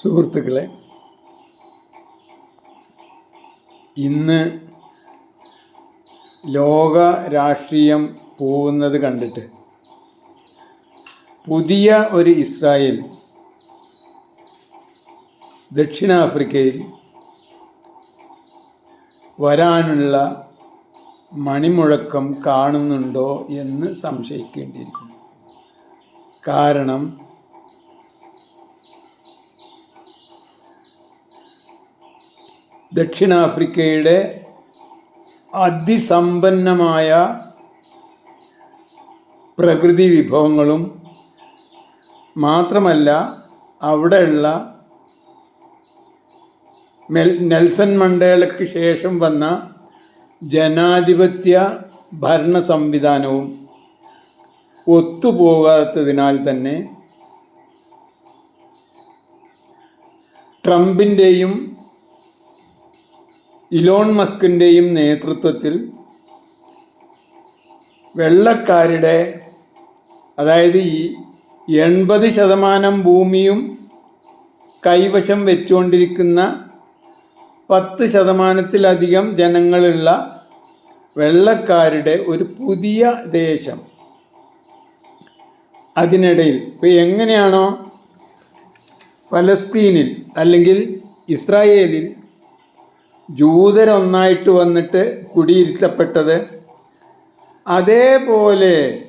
സുഹൃത്തുക്കളെ ഇന്ന് ലോക രാഷ്ട്രീയം പോകുന്നത് കണ്ടിട്ട് പുതിയ ഒരു ഇസ്രായേൽ ദക്ഷിണാഫ്രിക്കയിൽ വരാനുള്ള മണിമുഴക്കം കാണുന്നുണ്ടോ എന്ന് സംശയിക്കേണ്ടിയിരിക്കുന്നു. കാരണം ദക്ഷിണാഫ്രിക്കയുടെ അതിസമ്പന്നമായ പ്രകൃതി വിഭവങ്ങളും മാത്രമല്ല അവിടെയുള്ള മെൽ നെൽസൺ മണ്ടേലയ്ക്ക് ശേഷം വന്ന ജനാധിപത്യ ഭരണ സംവിധാനവും ഒത്തുപോകാത്തതിനാൽ തന്നെ ട്രംപിന്റെയും ഇലോൺ മസ്കിന്റെയും നേതൃത്വത്തിൽ വെള്ളക്കാരുടെ അതായത് ഈ എൺപത് ശതമാനം ഭൂമിയും കൈവശം വെച്ചുകൊണ്ടിരിക്കുന്ന പത്ത് ശതമാനത്തിലധികം ജനങ്ങളുള്ള വെള്ളക്കാരുടെ ഒരു പുതിയ ദേശം. അതിനിടയിൽ ഇപ്പം എങ്ങനെയാണോ ഫലസ്തീനിൽ അല്ലെങ്കിൽ ഇസ്രായേലിൽ ജൂതരൊന്നായിട്ട് വന്നിട്ട് കുടിയിരുത്തപ്പെട്ടത് അതേപോലെ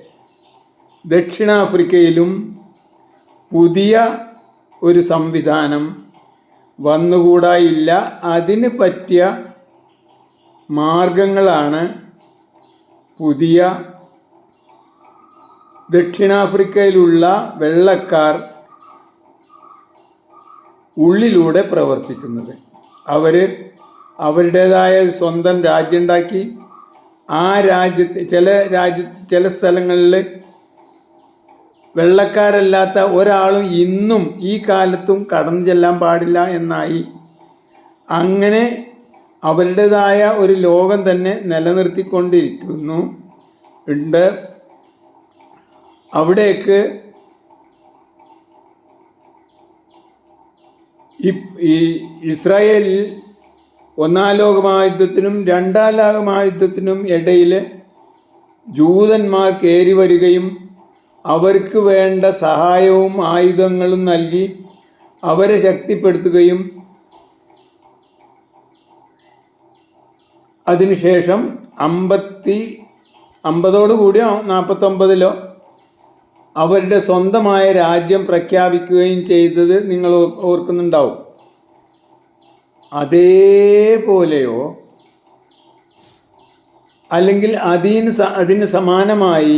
ദക്ഷിണാഫ്രിക്കയിലും പുതിയ ഒരു സംവിധാനം വന്നുകൂടായില്ല. അതിന് പറ്റിയ മാർഗങ്ങളാണ് പുതിയ ദക്ഷിണാഫ്രിക്കയിലുള്ള വെള്ളക്കാർ ഉള്ളിലൂടെ പ്രവർത്തിക്കുന്നത്. അവർ അവരുടേതായ സ്വന്തം രാജ്യമുണ്ടാക്കി. ആ രാജ്യത്ത് ചില രാജ്യ ചില സ്ഥലങ്ങളിൽ വെള്ളക്കാരല്ലാത്ത ഒരാളും ഇന്നും ഈ കാലത്തും കടന്നു ചെല്ലാൻ പാടില്ല എന്നായി. അങ്ങനെ അവരുടേതായ ഒരു ലോകം തന്നെ നിലനിർത്തിക്കൊണ്ടിരിക്കുന്നു. ഉണ്ട്. അവിടേക്ക് ഈ ഇസ്രായേലിൽ ഒന്നാം ലോകമായുദ്ധത്തിനും രണ്ടാം ലോകമായുദ്ധത്തിനും ഇടയിൽ ജൂതന്മാർ കയറി വരികയും അവർക്ക് വേണ്ട സഹായവും ആയുധങ്ങളും നൽകി അവരെ ശക്തിപ്പെടുത്തുകയും അതിനുശേഷം അമ്പത്തി അമ്പതോടു കൂടിയോ നാൽപ്പത്തൊമ്പതിലോ അവരുടെ സ്വന്തമായ രാജ്യം പ്രഖ്യാപിക്കുകയും ചെയ്തത് നിങ്ങൾ ഓർക്കുന്നുണ്ടാവും. അതേപോലെയോ അല്ലെങ്കിൽ അതിന് അതിന് സമാനമായി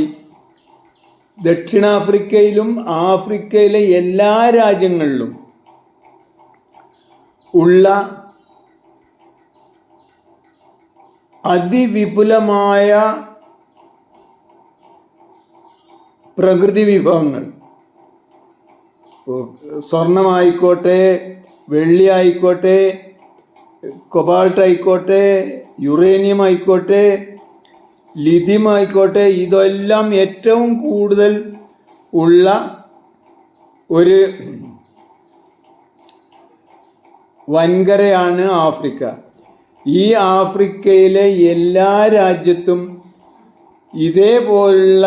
ദക്ഷിണാഫ്രിക്കയിലും ആഫ്രിക്കയിലെ എല്ലാ രാജ്യങ്ങളിലും ഉള്ള അതിവിപുലമായ പ്രകൃതി വിഭവങ്ങൾ. സ്വർണമായിക്കോട്ടെ വെള്ളി ആയിക്കോട്ടെ കൊബാൾട്ട് ആയിക്കോട്ടെ യുറേനിയം ആയിക്കോട്ടെ ലിഥിയം ആയിക്കോട്ടെ ഇതെല്ലാം ഏറ്റവും കൂടുതൽ ഉള്ള ഒരു വൻകരയാണ് ആഫ്രിക്ക. ഈ ആഫ്രിക്കയിലെ എല്ലാ രാജ്യത്തും ഇതേപോലുള്ള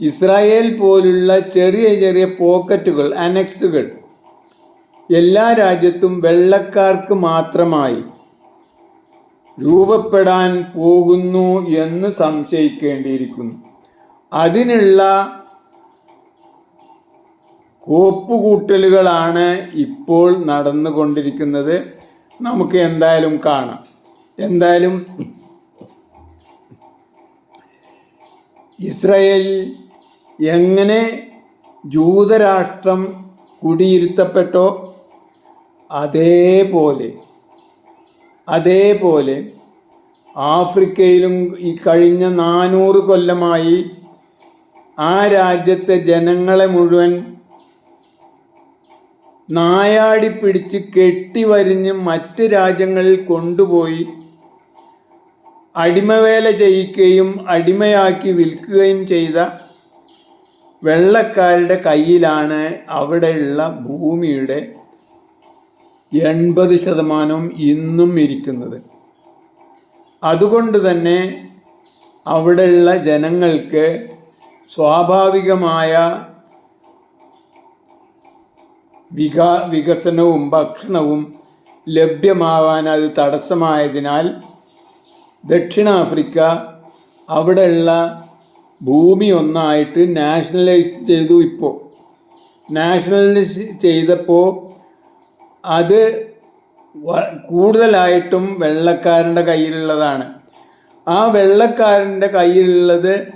ഇസ്രായേൽ പോലുള്ള ചെറിയ ചെറിയ പോക്കറ്റുകൾ അനക്സുകൾ എല്ലാ രാജ്യത്തും വെള്ളക്കാർക്ക് മാത്രമായി രൂപപ്പെടാൻ പോകുന്നു എന്ന് സംശയിക്കേണ്ടിയിരിക്കുന്നു. അതിനുള്ള കോപ്പുകൂട്ടലുകളാണ് ഇപ്പോൾ നടന്നുകൊണ്ടിരിക്കുന്നത്. നമുക്ക് എന്തായാലും കാണാം. എന്തായാലും ഇസ്രയേൽ എങ്ങനെ ജൂതരാഷ്ട്രം കുടിയിരുത്തപ്പെട്ടോ? അതേപോലെ അതേപോലെ ആഫ്രിക്കയിലും ഈ കഴിഞ്ഞ നാനൂറ് കൊല്ലമായി ആ രാജ്യത്തെ ജനങ്ങളെ മുഴുവൻ നായാടി പിടിച്ച് കെട്ടിവരിഞ്ഞ് മറ്റ് രാജ്യങ്ങളിൽ കൊണ്ടുപോയി അടിമവേല ചെയ്യിക്കുകയും അടിമയാക്കി വിൽക്കുകയും ചെയ്ത വെള്ളക്കാരുടെ കയ്യിലാണ് അവിടെയുള്ള ഭൂമിയുടെ എൺപത് ശതമാനവും ഇന്നും ഇരിക്കുന്നത്. അതുകൊണ്ട് തന്നെ അവിടെയുള്ള ജനങ്ങൾക്ക് സ്വാഭാവികമായ വികാ വികസനവും ഭക്ഷണവും ലഭ്യമാവാൻ അത് തടസ്സമായതിനാൽ ദക്ഷിണാഫ്രിക്ക അവിടെയുള്ള ഭൂമി ഒന്നായിട്ട് നാഷണലൈസ് ചെയ്തു ഇപ്പോൾ. നാഷണലൈസ് ചെയ്തപ്പോൾ അത് കൂടുതലായിട്ടും വെള്ളക്കാരന്റെ കയ്യിലുള്ളതാണ്. ആ വെള്ളക്കാരന്റെ കയ്യിലുള്ളത്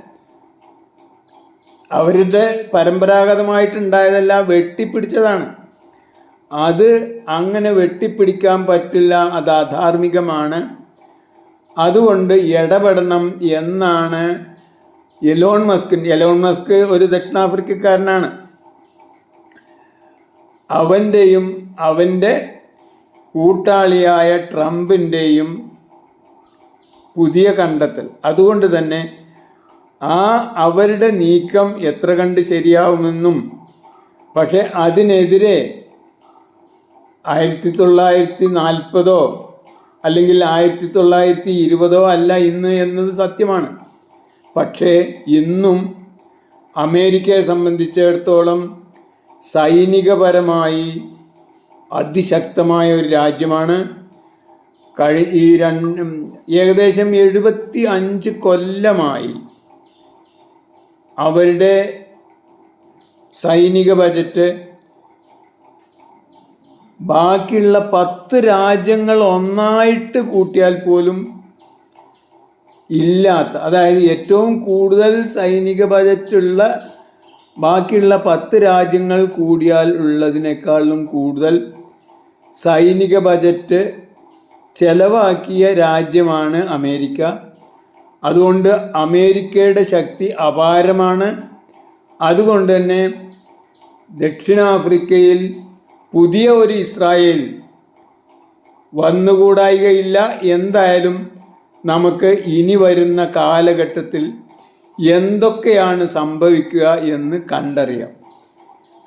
അവരുടെ പരമ്പരാഗതമായിട്ടുണ്ടായതല്ല വെട്ടിപ്പിടിച്ചതാണ്. അത് അങ്ങനെ വെട്ടിപ്പിടിക്കാൻ പറ്റില്ല അത് അധാർമികമാണ്. അതുകൊണ്ട് ഇടപെടണം എന്നാണ് എലോൺ മസ്ക് എലോൺ മസ്ക് ഒരു ദക്ഷിണാഫ്രിക്കക്കാരനാണ്. അവന്റെയും അവന്റെ കൂട്ടാളിയായ ട്രംപിന്റെയും പുതിയ കണ്ടെത്തൽ. അതുകൊണ്ട് തന്നെ ആ അവരുടെ നീക്കം എത്ര കണ്ട് ശരിയാവുമെന്നും പക്ഷെ അതിനെതിരെ ആയിരത്തി തൊള്ളായിരത്തി നാൽപ്പതോ അല്ലെങ്കിൽ ആയിരത്തി തൊള്ളായിരത്തി ഇരുപതോ അല്ല ഇന്ന് എന്നത് സത്യമാണ്. പക്ഷേ ഇന്നും അമേരിക്കയെ സംബന്ധിച്ചിടത്തോളം സൈനികപരമായി അതിശക്തമായ ഒരു രാജ്യമാണ്. കഴി ഈ രണ്ട് ഏകദേശം എഴുപത്തി അഞ്ച് കൊല്ലമായി അവരുടെ സൈനിക ബജറ്റ് ബാക്കിയുള്ള പത്ത് രാജ്യങ്ങൾ ഒന്നായിട്ട് കൂട്ടിയാൽ പോലും ഇല്ലാത്ത അതായത് ഏറ്റവും കൂടുതൽ സൈനിക ബജറ്റുള്ള ബാക്കിയുള്ള പത്ത് രാജ്യങ്ങൾ കൂടിയാൽ ഉള്ളതിനേക്കാളും കൂടുതൽ സൈനിക ബജറ്റ് ചെലവാക്കിയ രാജ്യമാണ് അമേരിക്ക. അതുകൊണ്ട് അമേരിക്കയുടെ ശക്തി അപാരമാണ്. അതുകൊണ്ട് തന്നെ ദക്ഷിണാഫ്രിക്കയിൽ പുതിയ ഒരു ഇസ്രായേൽ വന്നുകൂടായികയില്ല. എന്തായാലും നമുക്ക് ഇനി വരുന്ന കാലഘട്ടത്തിൽ എന്തൊക്കെയാണ് സംഭവിക്കുക എന്ന് കണ്ടറിയാം.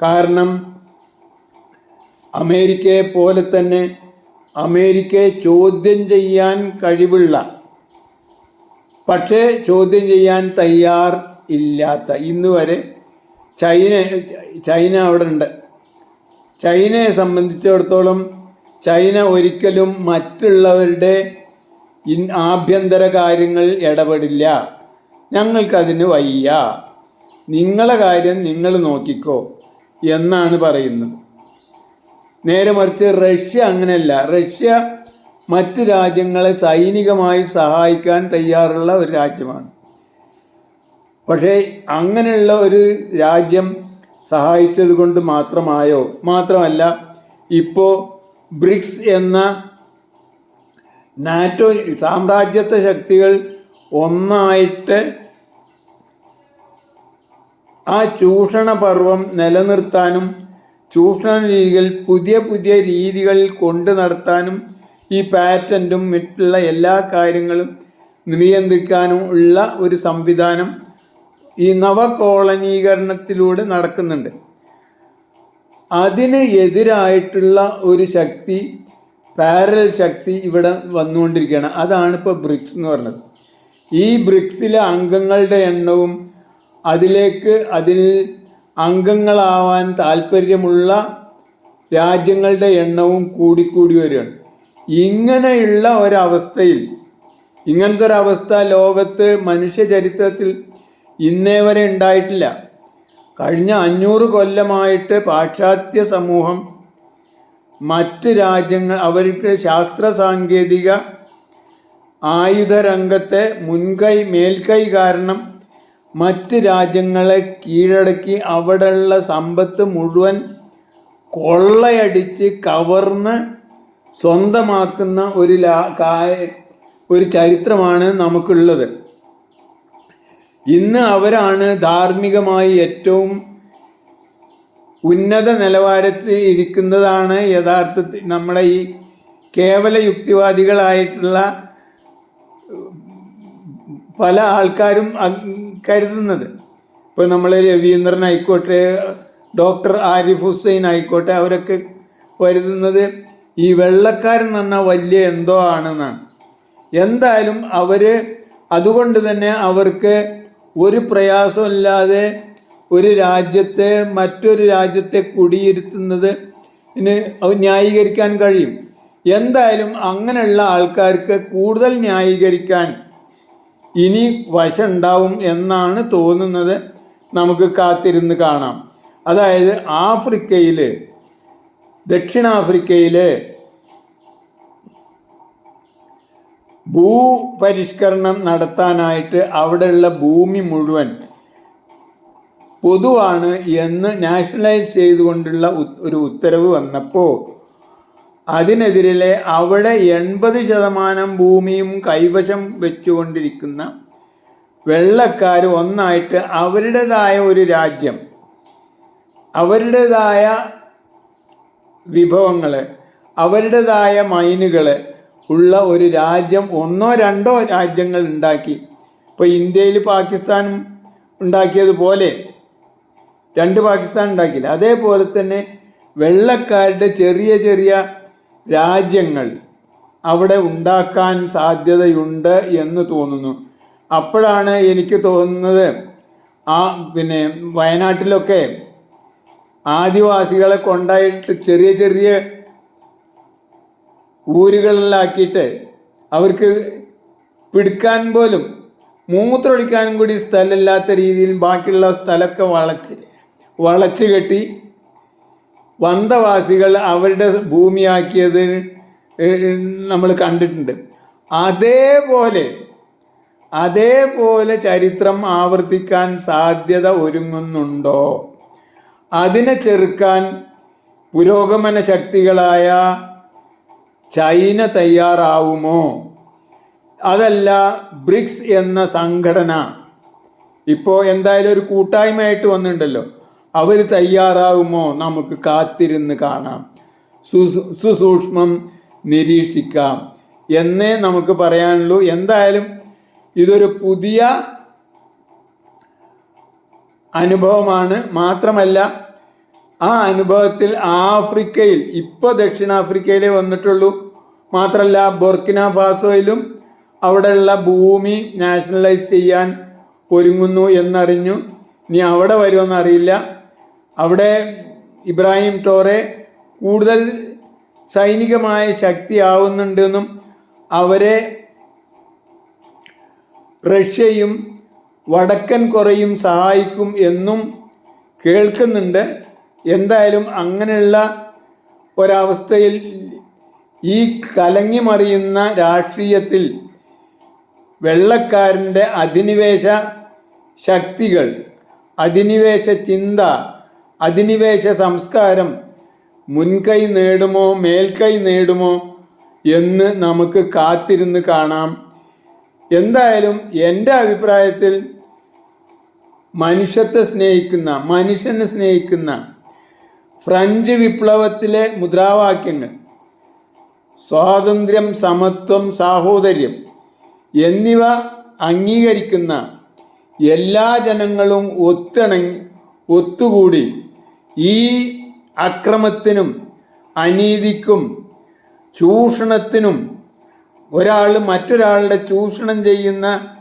കാരണം അമേരിക്കയെ പോലെ തന്നെ അമേരിക്കയെ ചോദ്യം ചെയ്യാൻ കഴിവുള്ള പക്ഷേ ചോദ്യം ചെയ്യാൻ തയ്യാർ ഇല്ലാത്ത ഇന്ന് വരെ ചൈന ചൈന അവിടെ ഉണ്ട്. ചൈനയെ സംബന്ധിച്ചിടത്തോളം ചൈന ഒരിക്കലും മറ്റുള്ളവരുടെ ആഭ്യന്തര കാര്യങ്ങൾ ഇടപെടില്ല. ഞങ്ങൾക്കതിന് വയ്യ. നിങ്ങളെ കാര്യം നിങ്ങൾ നോക്കിക്കോ എന്നാണ് പറയുന്നത്. നേരെ മറിച്ച് റഷ്യ അങ്ങനെയല്ല. റഷ്യ മറ്റ് രാജ്യങ്ങളെ സൈനികമായി സഹായിക്കാൻ തയ്യാറുള്ള ഒരു രാജ്യമാണ്. പക്ഷേ അങ്ങനെയുള്ള ഒരു രാജ്യം സഹായിച്ചത് കൊണ്ട് മാത്രമായോ? മാത്രമല്ല ഇപ്പോൾ ബ്രിക്സ് എന്ന നാറ്റോ സാമ്രാജ്യത്വ ശക്തികൾ ഒന്നായിട്ട് ആ ചൂഷണ പർവം നിലനിർത്താനും ചൂഷണ രീതികൾ പുതിയ പുതിയ രീതികളിൽ കൊണ്ട് നടത്താനും ഈ പാറ്റന്റും മറ്റുള്ള എല്ലാ കാര്യങ്ങളും നിയന്ത്രിക്കാനും ഉള്ള ഒരു സംവിധാനം ഈ നവകോളനീകരണത്തിലൂടെ നടക്കുന്നുണ്ട്. അതിന് എതിരായിട്ടുള്ള ഒരു ശക്തി പാരൽ ശക്തി ഇവിടെ വന്നുകൊണ്ടിരിക്കുകയാണ്. അതാണ് ഇപ്പോൾ ബ്രിക്സ് എന്ന് പറഞ്ഞത്. ഈ ബ്രിക്സിലെ അംഗങ്ങളുടെ എണ്ണവും അതിലേക്ക് അതിൽ അംഗങ്ങളാവാൻ താല്പര്യമുള്ള രാജ്യങ്ങളുടെ എണ്ണവും കൂടിക്കൂടി വരികയാണ്. ഇങ്ങനെയുള്ള ഒരവസ്ഥയിൽ ഇങ്ങനത്തെ ഒരവസ്ഥ ലോകത്ത് മനുഷ്യ ചരിത്രത്തിൽ ഇന്നേ വരെ ഉണ്ടായിട്ടില്ല. കഴിഞ്ഞ അഞ്ഞൂറ് കൊല്ലമായിട്ട് പാശ്ചാത്യ സമൂഹം മറ്റ് രാജ്യങ്ങൾ അവർക്ക് ശാസ്ത്ര സാങ്കേതിക ആയുധ രംഗത്തെ മുൻകൈ മേൽക്കൈ കാരണം മറ്റ് രാജ്യങ്ങളെ കീഴടക്കി അവിടെയുള്ള സമ്പത്ത് മുഴുവൻ കൊള്ളയടിച്ച് കവർന്ന് സ്വന്തമാക്കുന്ന ഒരു ഒരു ചരിത്രമാണ് നമുക്കുള്ളത്. ഇന്ന് അവരാണ് ധാർമ്മികമായി ഏറ്റവും ഉന്നത നിലവാരത്തിൽ ഇരിക്കുന്നതാണ് യഥാർത്ഥത്തിൽ നമ്മുടെ ഈ കേവല യുക്തിവാദികളായിട്ടുള്ള പല ആൾക്കാരും കരുതുന്നത്. ഇപ്പോൾ നമ്മൾ രവീന്ദ്രൻ ആയിക്കോട്ടെ ഡോക്ടർ ആരിഫ് ഹുസൈൻ ആയിക്കോട്ടെ അവരൊക്കെ കരുതുന്നത് ഈ വെള്ളക്കാരൻ എന്ന് പറഞ്ഞാൽ വലിയ എന്തോ ആണെന്നാണ്. എന്തായാലും അവർ അതുകൊണ്ട് തന്നെ അവർക്ക് ഒരു പ്രയാസമില്ലാതെ ഒരു രാജ്യത്തെ മറ്റൊരു രാജ്യത്തെ കുടിയിരുത്തുന്നത് ന്യായീകരിക്കാൻ കഴിയും. എന്തായാലും അങ്ങനെയുള്ള ആൾക്കാർക്ക് കൂടുതൽ ന്യായീകരിക്കാൻ ഇനി വശമുണ്ടാവും എന്നാണ് തോന്നുന്നത് നമുക്ക് കാത്തിരുന്ന് കാണാം. അതായത് ആഫ്രിക്കയിൽ ദക്ഷിണാഫ്രിക്കയിൽ ഭൂപരിഷ്കരണം നടത്താനായിട്ട് അവിടെയുള്ള ഭൂമി മുഴുവൻ പൊതുവാണ് എന്ന് നാഷണലൈസ് ചെയ്തുകൊണ്ടുള്ള ഒരു ഉത്തരവ് വന്നപ്പോൾ അതിനെതിരെ അവിടെ എൺപത് ശതമാനം ഭൂമിയും കൈവശം വെച്ചുകൊണ്ടിരിക്കുന്ന വെള്ളക്കാർ ഒന്നായിട്ട് അവരുടേതായ ഒരു രാജ്യം അവരുടേതായ വിഭവങ്ങൾ അവരുടേതായ മൈനുകൾ ഉള്ള ഒരു രാജ്യം ഒന്നോ രണ്ടോ രാജ്യങ്ങൾ ഉണ്ടാക്കി. ഇപ്പോൾ ഇന്ത്യയിൽ പാകിസ്ഥാനും ഉണ്ടാക്കിയതുപോലെ രണ്ട് പാകിസ്ഥാൻ ഉണ്ടാക്കിയില്ല. അതേപോലെ തന്നെ വെള്ളക്കാരുടെ ചെറിയ ചെറിയ രാജ്യങ്ങൾ അവിടെ ഉണ്ടാക്കാൻ സാധ്യതയുണ്ട് എന്ന് തോന്നുന്നു. അപ്പോഴാണ് എനിക്ക് തോന്നുന്നത് ആ പിന്നെ വയനാട്ടിലൊക്കെ ആദിവാസികളെ കൊണ്ടായിട്ട് ചെറിയ ചെറിയ ഊരുകളിലാക്കിയിട്ട് അവർക്ക് പിടിക്കാൻ പോലും മൂത്രമൊഴിക്കാനും കൂടി സ്ഥലമില്ലാത്ത രീതിയിൽ ബാക്കിയുള്ള സ്ഥലമൊക്കെ വളച്ച് വളച്ച് കെട്ടി വന്തവാസികൾ അവരുടെ ഭൂമിയാക്കിയത് നമ്മൾ കണ്ടിട്ടുണ്ട്. അതേപോലെ അതേപോലെ ചരിത്രം ആവർത്തിക്കാൻ സാധ്യത ഒരുങ്ങുന്നുണ്ടോ? അതിനെ ചെറുക്കാൻ പുരോഗമന ശക്തികളായ ചൈന തയ്യാറാവുമോ? അതല്ല ബ്രിക്സ് എന്ന സംഘടന. ഇപ്പോൾ എന്തായാലും ഒരു കൂട്ടായ്മയായിട്ട് വന്നിട്ടുണ്ടല്ലോ. അവർ തയ്യാറാകുമോ നമുക്ക് കാത്തിരുന്ന് കാണാം. സുസൂക്ഷ്മം നിരീക്ഷിക്കാം. എന്നേ നമുക്ക് പറയാനുള്ളൂ. എന്തായാലും ഇതൊരു പുതിയ അനുഭവമാണ്. മാത്രമല്ല ആ അനുഭവത്തിൽ ആഫ്രിക്കയിൽ ഇപ്പോൾ ദക്ഷിണാഫ്രിക്കയിലേ വന്നിട്ടുള്ളൂ. മാത്രമല്ല ബൊർക്കിന ഫാസോയിലും അവിടെയുള്ള ഭൂമി നാഷണലൈസ് ചെയ്യാൻ ഒരുങ്ങുന്നു എന്നറിഞ്ഞു. ഇനി അവിടെ വരുമെന്ന് അറിയില്ല അവിടെ ഇബ്രാഹിം ടോറെ കൂടുതൽ സൈനികമായ ശക്തിയാവുന്നുണ്ടെന്നും അവരെ റഷ്യയും വടക്കൻ കൊറയും സഹായിക്കും എന്നും കേൾക്കുന്നുണ്ട്. എന്തായാലും അങ്ങനെയുള്ള ഒരവസ്ഥയിൽ ഈ കലങ്ങി മറിയുന്ന രാഷ്ട്രീയത്തിൽ വെള്ളക്കാരന്റെ അധിനിവേശ ശക്തികൾ അധിനിവേശ ചിന്ത അധിനിവേശ സംസ്കാരം മുൻകൈ നേടുമോ മേൽക്കൈ നേടുമോ എന്ന് നമുക്ക് കാത്തിരുന്ന് കാണാം. എന്തായാലും എന്റെ അഭിപ്രായത്തിൽ മനുഷ്യത്തെ സ്നേഹിക്കുന്ന മനുഷ്യനെ സ്നേഹിക്കുന്ന ഫ്രഞ്ച് വിപ്ലവത്തിലെ മുദ്രാവാക്യങ്ങൾ സ്വാതന്ത്ര്യം സമത്വം സാഹോദര്യം എന്നിവ അംഗീകരിക്കുന്ന എല്ലാ ജനങ്ങളും ഒത്തിണങ്ങി ഒത്തുകൂടി ഈ അക്രമത്തിനും അനീതിക്കും ചൂഷണത്തിനും ഒരാൾ മറ്റൊരാളുടെ ചൂഷണം ചെയ്യുന്ന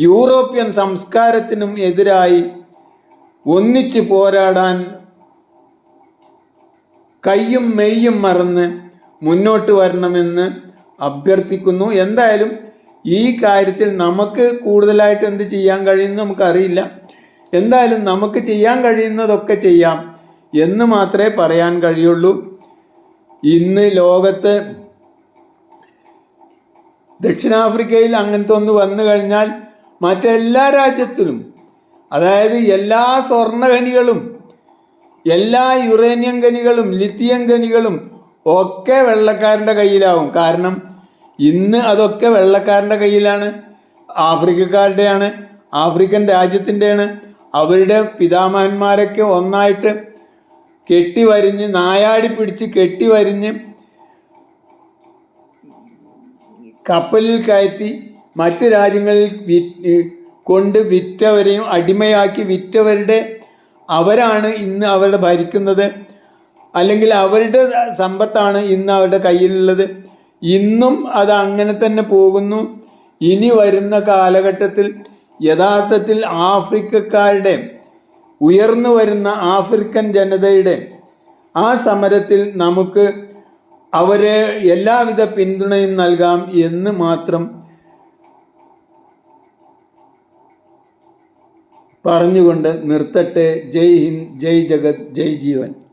യൂറോപ്യൻ സംസ്കാരത്തിനും എതിരായി ഒന്നിച്ച് പോരാടാൻ കയ്യും മെയ്യും മറന്ന് മുന്നോട്ട് വരണമെന്ന് അഭ്യർത്ഥിക്കുന്നു. എന്തായാലും ഈ കാര്യത്തിൽ നമുക്ക് കൂടുതലായിട്ട് എന്ത് ചെയ്യാൻ കഴിയുമെന്ന് നമുക്കറിയില്ല. എന്തായാലും നമുക്ക് ചെയ്യാൻ കഴിയുന്നതൊക്കെ ചെയ്യാം. എന്ന് മാത്രമേ പറയാൻ കഴിയുള്ളൂ. ഇന്ന് ലോകത്ത് ദക്ഷിണാഫ്രിക്കയിൽ അങ്ങനത്തെ ഒന്ന് വന്നു കഴിഞ്ഞാൽ മറ്റെല്ലാ രാജ്യത്തിലും അതായത് എല്ലാ സ്വർണഖനികളും എല്ലാ യുറേനിയം ഖനികളും ലിത്തിയം ഖനികളും ഒക്കെ വെള്ളക്കാരന്റെ കയ്യിലാവും. കാരണം ഇന്ന് അതൊക്കെ വെള്ളക്കാരന്റെ കയ്യിലാണ് ആഫ്രിക്കക്കാരുടെയാണ് ആഫ്രിക്കൻ രാജ്യത്തിന്റെയാണ്. അവരുടെ പിതാമഹന്മാരൊക്കെ ഒന്നായിട്ട് കെട്ടിവരിഞ്ഞ് നായാടി പിടിച്ച് കെട്ടി വരിഞ്ഞ് കപ്പലിൽ കയറ്റി മറ്റു രാജ്യങ്ങളിൽ കൊണ്ട് വിറ്റവരെയും അടിമയാക്കി വിറ്റവരുടെ അവരാണ് ഇന്ന് അവരുടെ ഭരിക്കുന്നത്. അല്ലെങ്കിൽ അവരുടെ സമ്പത്താണ് ഇന്ന് അവരുടെ കയ്യിലുള്ളത്. ഇന്നും അത് അങ്ങനെ തന്നെ പോകുന്നു. ഇനി വരുന്ന കാലഘട്ടത്തിൽ യഥാർത്ഥത്തിൽ ആഫ്രിക്കക്കാരുടെ ഉയർന്നു വരുന്ന ആഫ്രിക്കൻ ജനതയുടെ ആ സമരത്തിൽ നമുക്ക് അവരെ എല്ലാവിധ പിന്തുണയും നൽകാം എന്ന് മാത്രം പറഞ്ഞുകൊണ്ട് നിർത്തട്ടെ. ജയ് ഹിന്ദ് ജയ് ജഗത് ജയ് ജീവൻ.